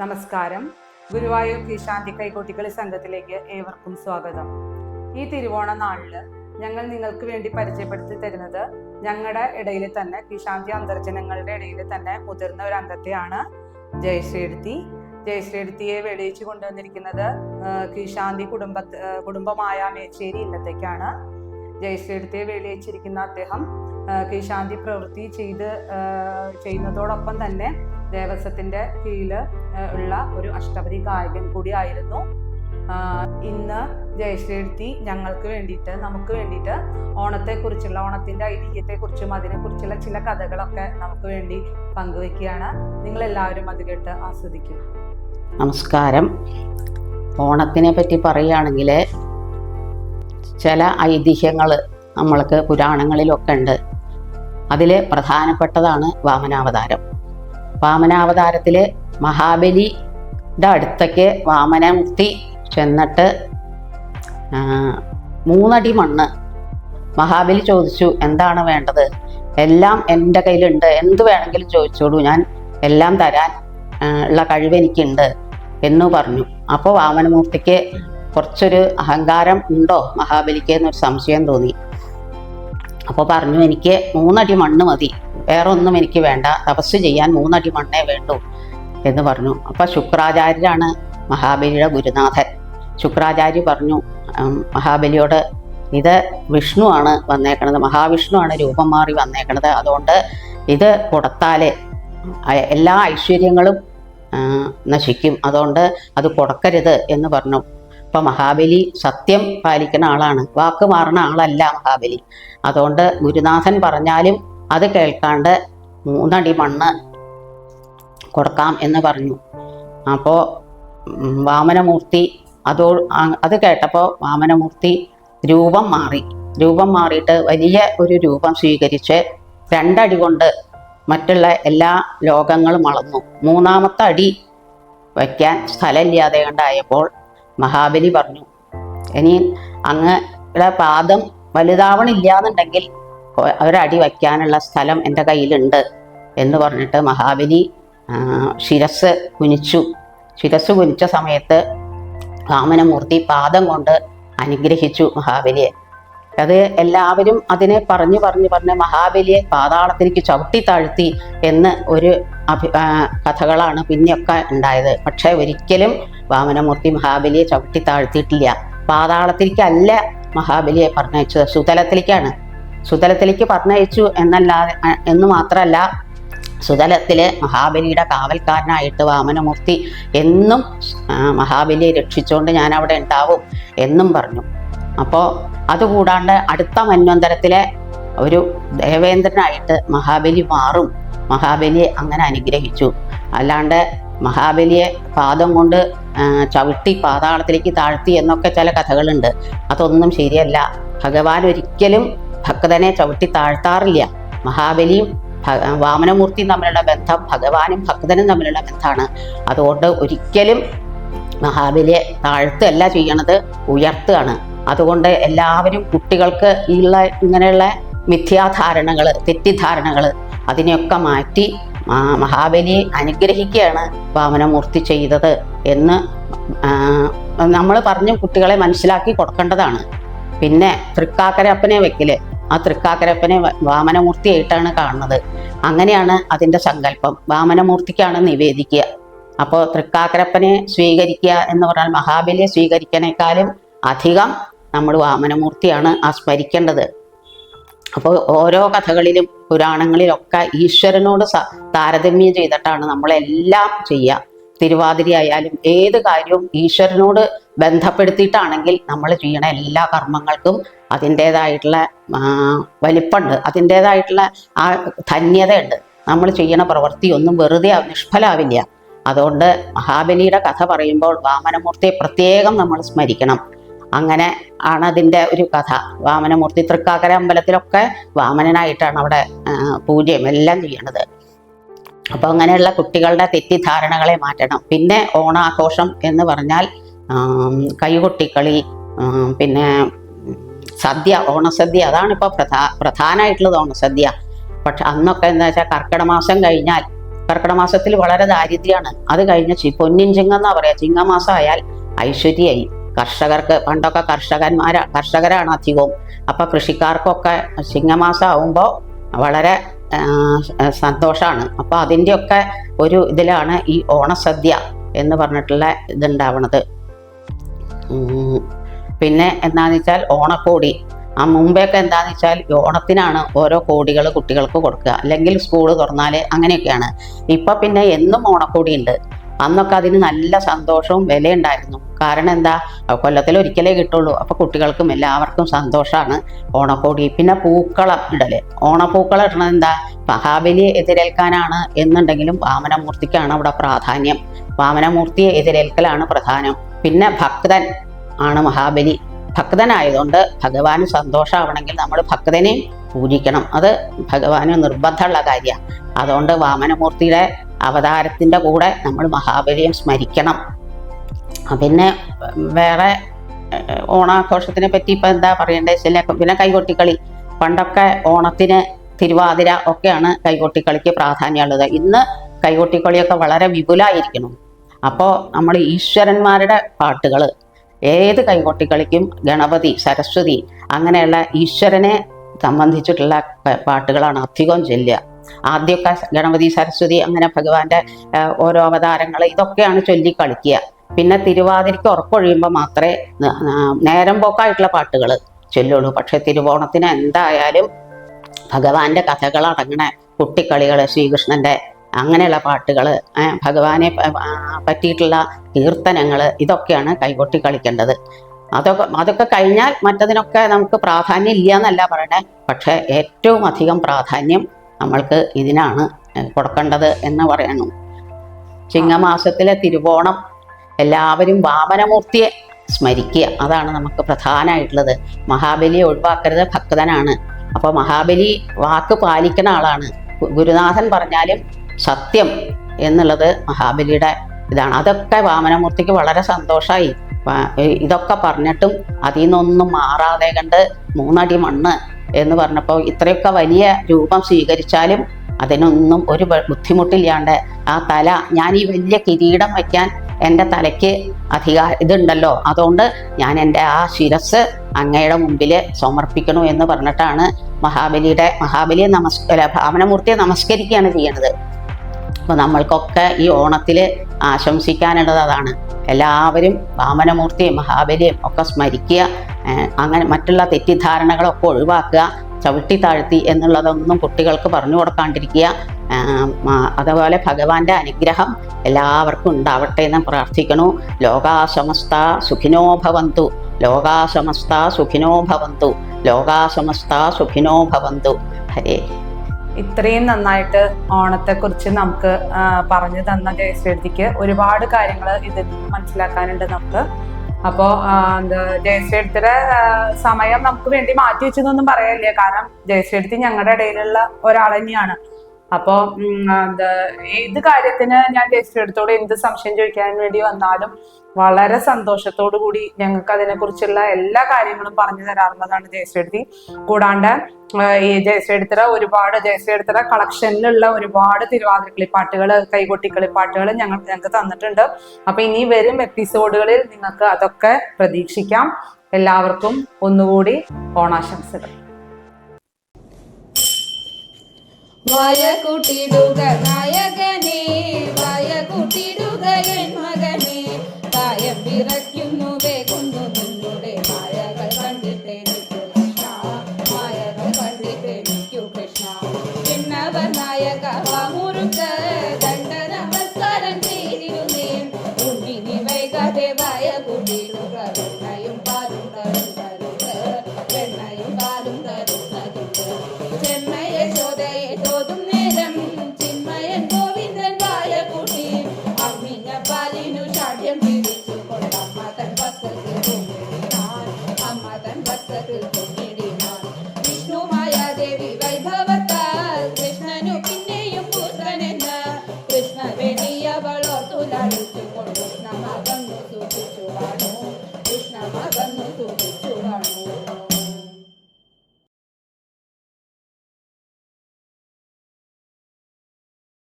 നമസ്കാരം. ഗുരുവായൂർ കീശാന്തി കൈകോട്ടികളി സംഘത്തിലേക്ക് ഏവർക്കും സ്വാഗതം. ഈ തിരുവോണ നാളിൽ ഞങ്ങൾ നിങ്ങൾക്ക് വേണ്ടി പരിചയപ്പെടുത്തി തരുന്നത് ഞങ്ങളുടെ ഇടയിൽ തന്നെ കീശാന്തി അന്തർജനങ്ങളുടെ ഇടയിൽ തന്നെ മുതിർന്ന ഒരു അംഗത്തെയാണ് ജയശ്രീടുത്തി ജയശ്രീടുത്തിയെ വെളിയിച്ചു കൊണ്ടുവന്നിരിക്കുന്നത് കിശാന്തി കുടുംബ കുടുംബമായ മേച്ചേരി ഇല്ലത്തേക്കാണ് ജയശ്രീടുത്തിയെ വെളിയിച്ചിരിക്കുന്ന അദ്ദേഹം കിശാന്തി പ്രവൃത്തി ചെയ്ത് ചെയ്യുന്നതോടൊപ്പം തന്നെ ദേവസ്വത്തിന്റെ ഏഹ് ഉള്ള ഒരു അഷ്ടപതി ഗായകൻ കൂടിയായിരുന്നു ഇന്ന് ജയശ്രീ ഞങ്ങൾക്ക് വേണ്ടിയിട്ട് നമുക്ക് വേണ്ടിയിട്ട് ഓണത്തെക്കുറിച്ചുള്ള ഓണത്തിന്റെ ഐതിഹ്യത്തെക്കുറിച്ചും അതിനെക്കുറിച്ചുള്ള ചില കഥകളൊക്കെ നമുക്ക് വേണ്ടി പങ്കുവെക്കുകയാണ് നിങ്ങൾ എല്ലാവരും അത് കേട്ട് ആസ്വദിക്കും. നമസ്കാരം. ഓണത്തിനെ പറ്റി പറയുകയാണെങ്കിൽ ചില ഐതിഹ്യങ്ങൾ നമ്മൾക്ക് പുരാണങ്ങളിലൊക്കെ ഉണ്ട്. അതിൽ പ്രധാനപ്പെട്ടതാണ് വാമനാവതാരം. വാമനാവതാരത്തിൽ മഹാബലിയുടെ അടുത്തേക്ക് വാമനമുക്തി ചെന്നിട്ട് മൂന്നടി മണ്ണ്. മഹാബലി ചോദിച്ചു എന്താണ് വേണ്ടത്? എല്ലാം എന്റെ കയ്യിലുണ്ട്. എന്ത് വേണമെങ്കിലും ചോദിച്ചോളൂ. ഞാൻ എല്ലാം തരാൻ ഉള്ള കഴിവ് എനിക്കുണ്ട് എന്ന് പറഞ്ഞു. അപ്പോൾ വാമനമൂർത്തിക്ക് കുറച്ചൊരു അഹങ്കാരം ഉണ്ടോ? മഹാബലിക്ക് എന്നൊരു സംശയം തോന്നി. അപ്പോൾ പറഞ്ഞു എനിക്ക് മൂന്നടി മണ്ണ് മതി. വേറെ ഒന്നും എനിക്ക് വേണ്ട. തപസ് ചെയ്യാൻ മൂന്നടി മണ്ണേ വേണ്ടൂ എന്ന് പറഞ്ഞു. അപ്പോൾ ശുക്രാചാര്യരാണ് മഹാബലിയുടെ ഗുരുനാഥൻ. ശുക്രാചാര്യ പറഞ്ഞു മഹാബലിയോട് ഇത് വിഷ്ണുവാണ് വന്നേക്കണത്. മഹാവിഷ്ണുവാണ് രൂപം മാറി വന്നേക്കണത്. അതുകൊണ്ട് ഇത് കൊടുത്താലേ എല്ലാ ഐശ്വര്യങ്ങളും നശിക്കും. അതുകൊണ്ട് അത് കൊടുക്കരുത് എന്ന് പറഞ്ഞു. അപ്പം മഹാബലി സത്യം പാലിക്കുന്ന ആളാണ്. വാക്ക് മാറുന്ന ആളല്ല മഹാബലി. അതുകൊണ്ട് ഗുരുനാഥൻ പറഞ്ഞാലും അത് കേൾക്കാണ്ട് മൂന്നടി മണ്ണ് കൊടുക്കാം എന്ന് പറഞ്ഞു. അപ്പോൾ വാമനമൂർത്തി അതോ അത് കേട്ടപ്പോൾ വാമനമൂർത്തി രൂപം മാറി. രൂപം മാറിയിട്ട് വലിയ ഒരു രൂപം സ്വീകരിച്ച് രണ്ടടി കൊണ്ട് മറ്റുള്ള എല്ലാ ലോകങ്ങളും അളന്നു. മൂന്നാമത്തെ അടി വയ്ക്കാൻ സ്ഥലമില്ലാതെ കണ്ടായപ്പോൾ മഹാബലി പറഞ്ഞു ഇനി അങ്ങയുടെ പാദം വലുതാവണില്ല എന്നുണ്ടെങ്കിൽ ഒ- ഒരടി വയ്ക്കാനുള്ള സ്ഥലം എന്റെ കയ്യിലുണ്ട് എന്ന് പറഞ്ഞിട്ട് മഹാബലി ശിരസ് കുനിച്ചു. ശിരസ് കുനിച്ച സമയത്ത് വാമനമൂർത്തി പാദം കൊണ്ട് അനുഗ്രഹിച്ചു മഹാബലിയെ. അത് എല്ലാവരും അതിനെ പറഞ്ഞു പറഞ്ഞു പറഞ്ഞ് മഹാബലിയെ പാതാളത്തിലേക്ക് ചവിട്ടി താഴ്ത്തി എന്ന് ഒരു അഭി കഥകളാണ് പിന്നെയൊക്കെ ഉണ്ടായത്. പക്ഷേ ഒരിക്കലും വാമനമൂർത്തി മഹാബലിയെ ചവിട്ടി താഴ്ത്തിയിട്ടില്ല. പാതാളത്തിലേക്കല്ല മഹാബലിയെ പറഞ്ഞയച്ചത്. സുതലത്തിലേക്കാണ്. സുതലത്തിലേക്ക് പറഞ്ഞയച്ചു എന്നല്ലാതെ എന്ന് മാത്രമല്ല സുതലത്തിലെ മഹാബലിയുടെ കാവൽക്കാരനായിട്ട് വാമനമൂർത്തി എന്നും മഹാബലിയെ രക്ഷിച്ചുകൊണ്ട് ഞാൻ അവിടെ ഉണ്ടാവും എന്നും പറഞ്ഞു. അപ്പോൾ അതുകൂടാണ്ട് അടുത്ത മന്വന്തരത്തിലെ ഒരു ദേവേന്ദ്രനായിട്ട് മഹാബലി മാറും. മഹാബലിയെ അങ്ങനെ അനുഗ്രഹിച്ചു. അല്ലാണ്ട് മഹാബലിയെ പാദം കൊണ്ട് ചവിട്ടി പാതാളത്തിലേക്ക് താഴ്ത്തി എന്നൊക്കെ ചില കഥകളുണ്ട്. അതൊന്നും ശരിയല്ല. ഭഗവാൻ ഒരിക്കലും ഭക്തനെ ചവിട്ടി താഴ്ത്താറില്ല. മഹാബലിയും വാമനമൂർത്തിയും തമ്മിലുള്ള ബന്ധം ഭഗവാനും ഭക്തനും തമ്മിലുള്ള ബന്ധമാണ്. അതുകൊണ്ട് ഒരിക്കലും മഹാബലിയെ താഴ്ത്തല്ല ചെയ്യണത് ഉയർത്തുകയാണ്. അതുകൊണ്ട് എല്ലാവരും കുട്ടികൾക്ക് ഉള്ള ഇങ്ങനെയുള്ള മിഥ്യാധാരണകൾ തെറ്റിദ്ധാരണകൾ അതിനെയൊക്കെ മാറ്റി മഹാബലിയെ അനുഗ്രഹിക്കുകയാണ് വാമനമൂർത്തി ചെയ്തത് എന്ന് നമ്മൾ പറഞ്ഞ് കുട്ടികളെ മനസ്സിലാക്കി കൊടുക്കേണ്ടതാണ്. പിന്നെ തൃക്കാക്കരപ്പനെ വെക്കൽ. ആ തൃക്കാക്കരപ്പനെ വാമനമൂർത്തിയായിട്ടാണ് കാണുന്നത്. അങ്ങനെയാണ് അതിന്റെ സങ്കല്പം. വാമനമൂർത്തിക്കാണ് നിവേദിക്കുക. അപ്പോൾ തൃക്കാക്കരപ്പനെ സ്വീകരിക്കുക എന്ന് പറഞ്ഞാൽ മഹാബലിയെ സ്വീകരിക്കണേക്കാളും അധികം നമ്മൾ വാമനമൂർത്തിയാണ് ആ സ്മരിക്കേണ്ടത് അപ്പോൾ ഓരോ കഥകളിലും പുരാണങ്ങളിലൊക്കെ ഈശ്വരനോട് താരതമ്യം ചെയ്തിട്ടാണ് നമ്മളെല്ലാം ചെയ്യുക. തിരുവാതിര ആയാലും ഏത് കാര്യവും ഈശ്വരനോട് ബന്ധപ്പെടുത്തിയിട്ടാണെങ്കിൽ നമ്മൾ ചെയ്യണ എല്ലാ കർമ്മങ്ങൾക്കും അതിന്റേതായിട്ടുള്ള വലിപ്പുണ്ട് അതിന്റേതായിട്ടുള്ള ആ ധന്യതയുണ്ട്. നമ്മൾ ചെയ്യണ പ്രവൃത്തി ഒന്നും വെറുതെ നിഷ്ഫലാവില്ല. അതുകൊണ്ട് മഹാബലിയുടെ കഥ പറയുമ്പോൾ വാമനമൂർത്തിയെ പ്രത്യേകം നമ്മൾ സ്മരിക്കണം. അങ്ങനെ ആണ് അതിന്റെ ഒരു കഥ. വാമനമൂർത്തി തൃക്കാക്കര അമ്പലത്തിലൊക്കെ വാമനനായിട്ടാണ് അവിടെ പൂജയും എല്ലാം ചെയ്യണത് അപ്പോൾ അങ്ങനെയുള്ള കുട്ടികളുടെ തെറ്റിദ്ധാരണകളെ മാറ്റണം. പിന്നെ ഓണാഘോഷം എന്ന് പറഞ്ഞാൽ കൈകൊട്ടിക്കളി പിന്നെ സദ്യ ഓണസദ്യ. അതാണ് ഇപ്പോൾ പ്രധാ പ്രധാനമായിട്ടുള്ളത് ഓണസദ്യ. പക്ഷെ അന്നൊക്കെ എന്താ വെച്ചാൽ കർക്കിടമാസം കഴിഞ്ഞാൽ കർക്കിടമാസത്തിൽ വളരെ ദാരിദ്ര്യമാണ് അത് കഴിഞ്ഞ് പൊന്നിൻ പൊന്നിൻ ചിങ്ങെന്നാ പറയാ. ചിങ്ങമാസം ആയാൽ ഐശ്വര്യമായി കർഷകർക്ക് പണ്ടൊക്കെ കർഷകന്മാരാ കർഷകരാണ് അധികവും. അപ്പൊ കൃഷിക്കാർക്കൊക്കെ ചിങ്ങമാസം ആവുമ്പോൾ വളരെ സന്തോഷമാണ് അപ്പോൾ അതിന്റെയൊക്കെ ഒരു ഇതിലാണ് ഈ ഓണസദ്യ എന്ന് പറഞ്ഞിട്ടുള്ള ഇതുണ്ടാവണത്. പിന്നെ എന്താണെന്ന് വെച്ചാൽ ഓണക്കോടി. ആ മുമ്പെയൊക്കെ എന്താണെന്ന് വെച്ചാൽ ഓണത്തിനാണ് ഓരോ കോടികൾ കുട്ടികൾക്ക് കൊടുക്കുക. അല്ലെങ്കിൽ സ്കൂൾ തുറന്നാൽ അങ്ങനെയൊക്കെയാണ്. ഇപ്പം പിന്നെ എന്നും ഓണക്കോടി ഉണ്ട് അന്നൊക്കെ അതിന് നല്ല സന്തോഷവും വിലയുണ്ടായിരുന്നു. കാരണം എന്താ? കൊല്ലത്തിൽ ഒരിക്കലേ കിട്ടുള്ളൂ. അപ്പോൾ കുട്ടികൾക്കും എല്ലാവർക്കും സന്തോഷമാണ് ഓണക്കോടി. പിന്നെ പൂക്കളം ഇടൽ. ഓണപ്പൂക്കളം ഇടണത് എന്താ? മഹാബലിയെ എതിരേൽക്കാനാണ് എന്നുണ്ടെങ്കിലും വാമനമൂർത്തിക്കാണ് അവിടെ പ്രാധാന്യം. വാമനമൂർത്തിയെ എതിരേൽക്കലാണ് പ്രധാനം. പിന്നെ ഭക്തൻ ആണ് മഹാബലി. ഭക്തനായതുകൊണ്ട് ഭഗവാന് സന്തോഷമാവണമെങ്കിൽ നമ്മൾ ഭക്തനെയും പൂജിക്കണം. അത് ഭഗവാന് നിർബന്ധമുള്ള കാര്യമാണ് അതുകൊണ്ട് വാമനമൂർത്തിയുടെ അവതാരത്തിന്റെ കൂടെ നമ്മൾ മഹാബലിയെ സ്മരിക്കണം. പിന്നെ വേറെ ഓണാഘോഷത്തിനെ പറ്റി ഇപ്പം എന്താ പറയണ്ടേ ചില പിന്നെ കൈകൊട്ടിക്കളി. പണ്ടൊക്കെ ഓണത്തിന് തിരുവാതിര ഒക്കെയാണ് കൈകൊട്ടിക്കളിക്ക് പ്രാധാന്യമുള്ളത്. ഇന്ന് കൈകൊട്ടിക്കളിയൊക്കെ വളരെ വിപുലമായിരിക്കണം അപ്പോൾ നമ്മൾ ഈശ്വരന്മാരുടെ പാട്ടുകൾ ഏത് കൈകൊട്ടിക്കളിക്കും ഗണപതി സരസ്വതി അങ്ങനെയുള്ള ഈശ്വരനെ സംബന്ധിച്ചിട്ടുള്ള പാട്ടുകളാണ് അധികം ചൊല്ലുക. ആദ്യമൊക്കെ ഗണപതി സരസ്വതി അങ്ങനെ ഭഗവാന്റെ ഓരോ അവതാരങ്ങൾ ഇതൊക്കെയാണ് ചൊല്ലി കളിക്കുക. പിന്നെ തിരുവാതിരയ്ക്ക് ഉറപ്പൊഴിയുമ്പോൾ മാത്രമേ നേരം പോക്കായിട്ടുള്ള പാട്ടുകൾ ചൊല്ലുള്ളൂ. പക്ഷെ തിരുവോണത്തിന് എന്തായാലും ഭഗവാന്റെ കഥകൾ അടങ്ങണ കുട്ടിക്കളികൾ ശ്രീകൃഷ്ണന്റെ അങ്ങനെയുള്ള പാട്ടുകൾ ഭഗവാനെ പറ്റിയിട്ടുള്ള കീർത്തനങ്ങൾ ഇതൊക്കെയാണ് കൈകൊട്ടി കളിക്കേണ്ടത്. അതൊക്കെ അതൊക്കെ കഴിഞ്ഞാൽ മറ്റതിനൊക്കെ നമുക്ക് പ്രാധാന്യം ഇല്ല എന്നല്ല പറയണേ. പക്ഷേ ഏറ്റവും അധികം പ്രാധാന്യം നമ്മൾക്ക് ഇതിനാണ് കൊടുക്കേണ്ടത് എന്ന് പറയണം ചിങ്ങമാസത്തിലെ തിരുവോണം എല്ലാവരും വാമനമൂർത്തിയെ സ്മരിക്കുക അതാണ് നമുക്ക് പ്രധാനമായിട്ടുള്ളത്. മഹാബലിയെ ഒഴിവാക്കരുത് ഭക്തനാണ്. അപ്പോൾ മഹാബലി വാക്ക് പാലിക്കുന്ന ആളാണ്. ഗുരുനാഥൻ പറഞ്ഞാലും സത്യം എന്നുള്ളത് മഹാബലിയുടെ ഇതാണ്. അതൊക്കെ വാമനമൂർത്തിക്ക് വളരെ സന്തോഷമായി ഇതൊക്കെ പറഞ്ഞിട്ടും അതിൽ നിന്നൊന്നും മാറാതെ കണ്ട് മൂന്നടി മണ്ണ് എന്ന് പറഞ്ഞപ്പോൾ ഇത്രയൊക്കെ വലിയ രൂപം സ്വീകരിച്ചാലും അതിനൊന്നും ഒരു ബുദ്ധിമുട്ടില്ലാണ്ട് ആ തല ഞാൻ ഈ വലിയ കിരീടം വയ്ക്കാൻ എന്റെ തലയ്ക്ക് അധികാര ഇതുണ്ടല്ലോ. അതുകൊണ്ട് ഞാൻ എന്റെ ആ ശിരസ് അങ്ങയുടെ മുമ്പിൽ സമർപ്പിക്കണു എന്ന് പറഞ്ഞിട്ടാണ് മഹാബലിയുടെ മഹാബലിയെ നമസ് അല്ല ഭാവനമൂർത്തിയെ നമസ്കരിക്കുകയാണ് ചെയ്യണത്. അപ്പോൾ നമ്മൾക്കൊക്കെ ഈ ഓണത്തിൽ ആശംസിക്കാനുള്ളത് അതാണ്. എല്ലാവരും വാമനമൂർത്തിയും മഹാബലിയും ഒക്കെ സ്മരിക്കുക. അങ്ങനെ മറ്റുള്ള തെറ്റിദ്ധാരണകളൊക്കെ ഒഴിവാക്കുക ചവിട്ടി താഴ്ത്തി എന്നുള്ളതൊന്നും കുട്ടികൾക്ക് പറഞ്ഞു കൊടുക്കാണ്ടിരിക്കുക. അതുപോലെ ഭഗവാന്റെ അനുഗ്രഹം എല്ലാവർക്കും ഉണ്ടാവട്ടെ എന്ന് പ്രാർത്ഥിക്കണു. ലോകാസമസ്ത സുഖിനോ ഭവന്തു. ലോകാസമസ്ത സുഖിനോ ഭവന്തു. ലോകാസമസ്ത സുഖിനോ ഭവന്തു. ഹരേ. ഇത്രയും നന്നായിട്ട് ഓണത്തെക്കുറിച്ച് നമുക്ക് പറഞ്ഞു തന്ന ജയശ്രീക്ക് ഒരുപാട് കാര്യങ്ങൾ ഇതിൽ നിന്ന് മനസ്സിലാക്കാനുണ്ട് നമുക്ക്. അപ്പോൾ എന്താ സമയം നമുക്ക് വേണ്ടി മാറ്റി വെച്ചതൊന്നും പറയല്ലേ? കാരണം ജയശ്രീ ഞങ്ങളുടെ ഇടയിലുള്ള ഒരാൾ തന്നെയാണ് എന്താ ഏത് കാര്യത്തിന് ഞാൻ ജയശ്രീയോട് എന്ത് സംശയം ചോദിക്കാൻ വേണ്ടി വന്നാലും വളരെ സന്തോഷത്തോടു കൂടി ഞങ്ങൾക്ക് അതിനെക്കുറിച്ചുള്ള എല്ലാ കാര്യങ്ങളും പറഞ്ഞു തരാറുള്ളതാണ് ജയശ്രീ കൂടാണ്ട് ഈ ജയശ്രീടുത്തറ ഒരുപാട് ജയശ്രീടുത്തറ കളക്ഷനിലുള്ള ഒരുപാട് തിരുവാതിര കളിപ്പാട്ടുകൾ കൈകൊട്ടിക്കളി കളിപ്പാട്ടുകൾ ഞങ്ങൾ ഞങ്ങൾക്ക് തന്നിട്ടുണ്ട്. അപ്പൊ ഇനി വരും എപ്പിസോഡുകളിൽ നിങ്ങൾക്ക് അതൊക്കെ പ്രതീക്ഷിക്കാം. എല്ലാവർക്കും ഒന്നുകൂടി ഓണാശംസകൾ. വയകുട്ടിടുക നായകനെ വയകുട്ടിടുക എൻ മകനെ. കായം പിറയ്ക്കു